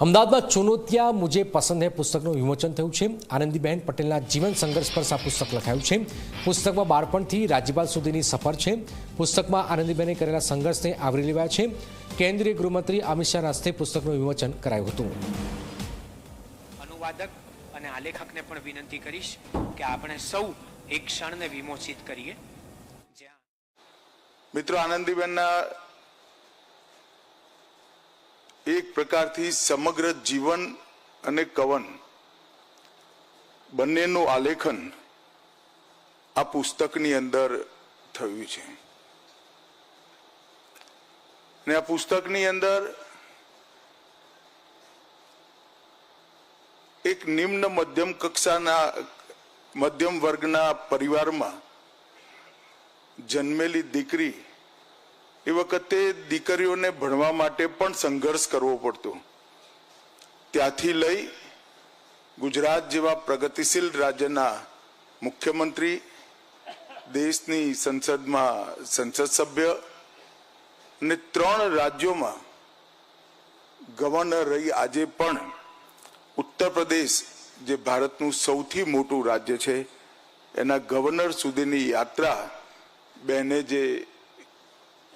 અમદાવાદમાં ચુનોતિયા મુજે પસંદ હે પુસ્તકનું વિમોચન થયું છે. આનંદીબહેન પટેલના જીવન સંઘર્ષ પર આ પુસ્તક લખાયું છે. પુસ્તકમાં બાળપણથી રાજ્યપાલ સુધીની સફર છે. પુસ્તકમાં આનંદીબહેને કરેલા સંઘર્ષને આવરી લેવાયા છે. કેન્દ્રીય ગૃહમંત્રી અમિત શાહના હસ્તે પુસ્તકનું વિમોચન કરાયું હતું. અનુવાદક અને આલેખકને પણ વિનંતી કરીશ કે આપણે સૌ એક ક્ષણને વિમોચિત કરીએ. જ્યાં મિત્રો આનંદીબેનના એક પ્રકારથી સમગ્ર જીવન અને કવન બંનેનું આલેખન આ પુસ્તકની અંદર થયું છે. અને આ પુસ્તકની અંદર એક નિમ્ન મધ્યમ કક્ષાના, મધ્યમ વર્ગના પરિવારમાં જન્મેલી દીકરી એ વખતે દીકરીઓને ભણવા માટે પણ સંઘર્ષ કરવો પડતો. ત્યાંથી લઈ ગુજરાત જેવા પ્રગતિશીલ રાજ્યના મુખ્યમંત્રી, દેશની સંસદમાં સંસદ સભ્ય અને ત્રણ રાજ્યોમાં ગવર્નર રહી આજે પણ ઉત્તર પ્રદેશ, જે ભારતનું સૌથી મોટું રાજ્ય છે, એના ગવર્નર સુધીની યાત્રા બેને જે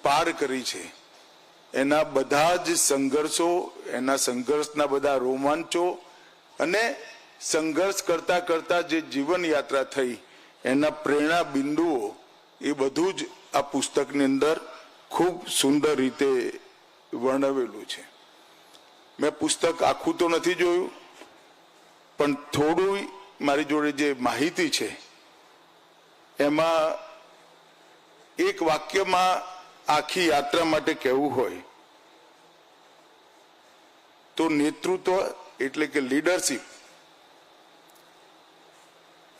પાર કરી છે. એના બધા જ સંઘર્ષો, એના સંઘર્ષના બધા રોમાંચો અને સંઘર્ષ કરતા કરતા જે જીવન યાત્રા થઈ, એના પ્રેરણા બિંદુઓ, એ બધું જ આ પુસ્તકની અંદર ખૂબ સુંદર રીતે વર્ણવેલું છે. મેં પુસ્તક આખું તો નથી જોયું, પણ થોડું મારી જોડે જે માહિતી છે, એમાં એક વાક્યમાં આખી યાત્રા માટે કહેવું હોય, તો નેતૃત્વ એટલે કે લીડરશિપ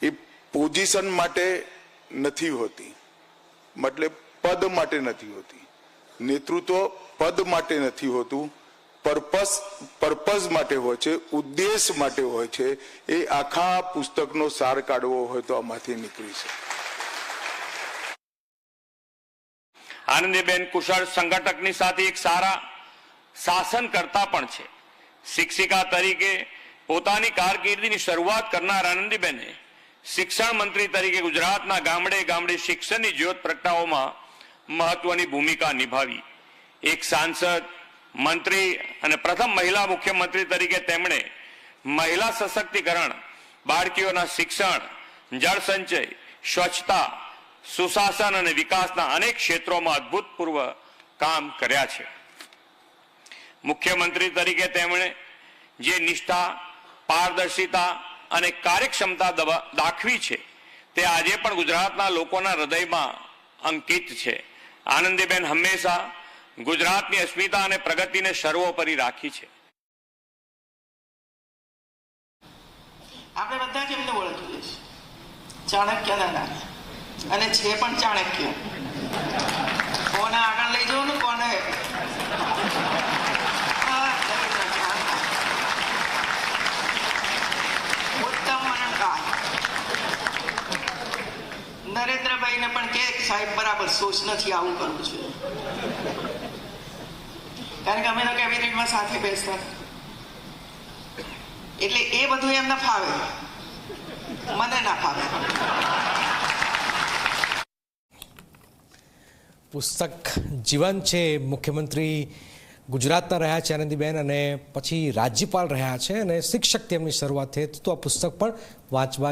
એ પોઝિશન માટે નથી હોતી, મતલબ પદ માટે નથી હોતી. નેતૃત્વ પદ માટે નથી હોતું પર્પસ પર્પઝ માટે હોય છે, ઉદ્દેશ માટે હોય છે, એ આખા પુસ્તકનો સાર કાઢવો હોય તો આમાંથી નીકળી શકે. આનંદીબેન કુશળ સંગઠકની સાથે એક સારા શાસનકર્તા પણ છે. શિક્ષિકા તરીકે પોતાની કારકિર્દીની શરૂઆત કરનાર આનંદીબેને શિક્ષણ મંત્રી તરીકે ગુજરાતના ગામડે ગામડે શિક્ષણની જ્યોત પ્રગટાવવામાં મહત્વની ભૂમિકા નિભાવી. એક સાંસદ, મંત્રી અને પ્રથમ મહિલા મુખ્યમંત્રી તરીકે તેમણે મહિલા સશક્તિકરણ, બાળકીઓના શિક્ષણ જળ સંચય સ્વચ્છતા સુશાસન અને વિકાસના અનેક ક્ષેત્રોમાં અભૂતપૂર્વ કામ કર્યા છે. મુખ્યમંત્રી તરીકે તેમણે જે નિષ્ઠા, પારદર્શિતા અને કાર્યક્ષમતા દાખવી છે, તે આજે પણ ગુજરાતના લોકોના હૃદયમાં અંકિત છે. આનંદીબેન હંમેશા ગુજરાતની અસ્મિતા અને પ્રગતિને સર્વોપરી રાખી છે. આપણે બધા કેમને ઓળખીએ છીએ? ચાણક્યના નામે અને છે પણ ચાણક્ય. કોને આગળ લઈ જવું ને કોને નરેન્દ્રભાઈને પણ કે, સાહેબ, બરાબર સોચ નથી આવું કરવું છે. કારણ કે અમે તો કેબિનેટમાં સાથે બેસતા. એટલે એ બધું એમને ફાવે. મને ના ફાવે. પુસ્તક જીવન છે મુખ્યમંત્રી ગુજરાતના રહ્યા છે, આનંદીબેન, અને પછી રાજ્યપાલ રહ્યા છે, અને શિક્ષક તેમની શરૂઆત થઈ. તો આ પુસ્તક પણ વાંચવા